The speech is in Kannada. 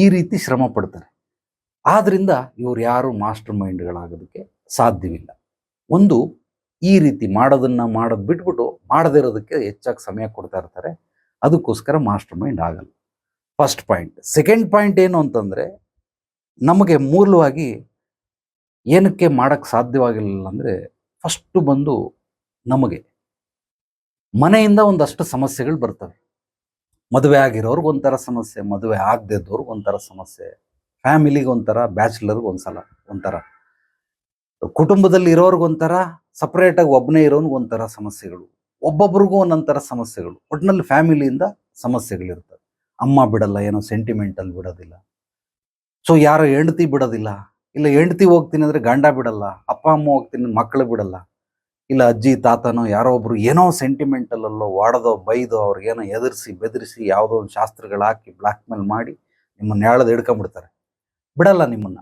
ಈ ರೀತಿ ಶ್ರಮ ಪಡ್ತಾರೆ. ಆದ್ರಿಂದ ಇವರು ಯಾರು ಮಾಸ್ಟರ್ ಮೈಂಡ್ಗಳಾಗೋದಕ್ಕೆ ಸಾಧ್ಯವಿಲ್ಲ. ಒಂದು, ಈ ರೀತಿ ಮಾಡೋದನ್ನ ಮಾಡೋದು ಬಿಟ್ಬಿಟ್ಟು ಮಾಡದೇ ಇರೋದಕ್ಕೆ ಹೆಚ್ಚಾಗಿ ಸಮಯ ಕೊಡ್ತಾ ಇರ್ತಾರೆ. ಅದಕ್ಕೋಸ್ಕರ ಮಾಸ್ಟರ್ ಮೈಂಡ್ ಆಗಲ್ಲ. ಫಸ್ಟ್ ಪಾಯಿಂಟ್ ಸೆಕೆಂಡ್ ಪಾಯಿಂಟ್ ಏನು ಅಂತಂದ್ರೆ, ನಮಗೆ ಮೂಲವಾಗಿ ಏನಕ್ಕೆ ಮಾಡೋಕ್ಕೆ ಸಾಧ್ಯವಾಗಿಲ್ಲ ಅಂದ್ರೆ ಫಸ್ಟ್ ಬಂದು ನಮಗೆ ಮನೆಯಿಂದ ಒಂದಷ್ಟು ಸಮಸ್ಯೆಗಳು ಬರ್ತವೆ. ಮದುವೆ ಆಗಿರೋರ್ಗೆ ಒಂಥರ ಸಮಸ್ಯೆ, ಮದುವೆ ಆಗದೇ ಇದ್ದವ್ರಿಗೆ ಒಂಥರ ಸಮಸ್ಯೆ. ಫ್ಯಾಮಿಲಿಗೆ ಒಂಥರ, ಬ್ಯಾಚುಲರ್ಗೆ ಒಂದ್ಸಲ, ಒಂಥರ. ಕುಟುಂಬದಲ್ಲಿ ಇರೋರ್ಗೊಂಥರ ಸಪ್ರೇಟಾಗಿ ಒಬ್ಬನೇ ಇರೋನ್ಗೆ ಒಂಥರ ಸಮಸ್ಯೆಗಳು. ಒಬ್ಬೊಬ್ರಿಗೂ ಒಂದೊಂಥರ ಸಮಸ್ಯೆಗಳು. ಒಟ್ಟಿನಲ್ಲಿ ಫ್ಯಾಮಿಲಿಯಿಂದ ಸಮಸ್ಯೆಗಳಿರ್ತವೆ ಅಮ್ಮ ಬಿಡಲ್ಲ, ಏನೋ ಸೆಂಟಿಮೆಂಟಲ್ ಬಿಡೋದಿಲ್ಲ. ಸೊ, ಯಾರೋ ಹೆಂಡತಿ ಬಿಡೋದಿಲ್ಲ. ಇಲ್ಲ, ಹೆಂಡತಿ ಹೋಗ್ತೀನಿ ಅಂದ್ರೆ ಗಂಡ ಬಿಡಲ್ಲ, ಅಪ್ಪ, ಅಮ್ಮ ಹೋಗ್ತೀನಿ ಮಕ್ಕಳು ಬಿಡಲ್ಲ. ಇಲ್ಲ ಅಜ್ಜಿ, ತಾತನೋ ಯಾರೋ ಒಬ್ರು ಏನೋ ಸೆಂಟಿಮೆಂಟಲ್ ಅಲ್ಲೋ ವಾಡದೋ ಬೈದೋ ಅವ್ರಿಗೇನೋ ಎದುರಿಸಿ, ಬೆದರಿಸಿ ಯಾವುದೋ ಒಂದು ಶಾಸ್ತ್ರಗಳು ಹಾಕಿ ಬ್ಲಾಕ್ ಮೇಲ್ ಮಾಡಿ ನಿಮ್ಮನ್ನ ಎಳ್ದು ಹಿಡ್ಕೊಂಡ್ಬಿಡ್ತಾರೆ ಬಿಡಲ್ಲ ನಿಮ್ಮನ್ನ.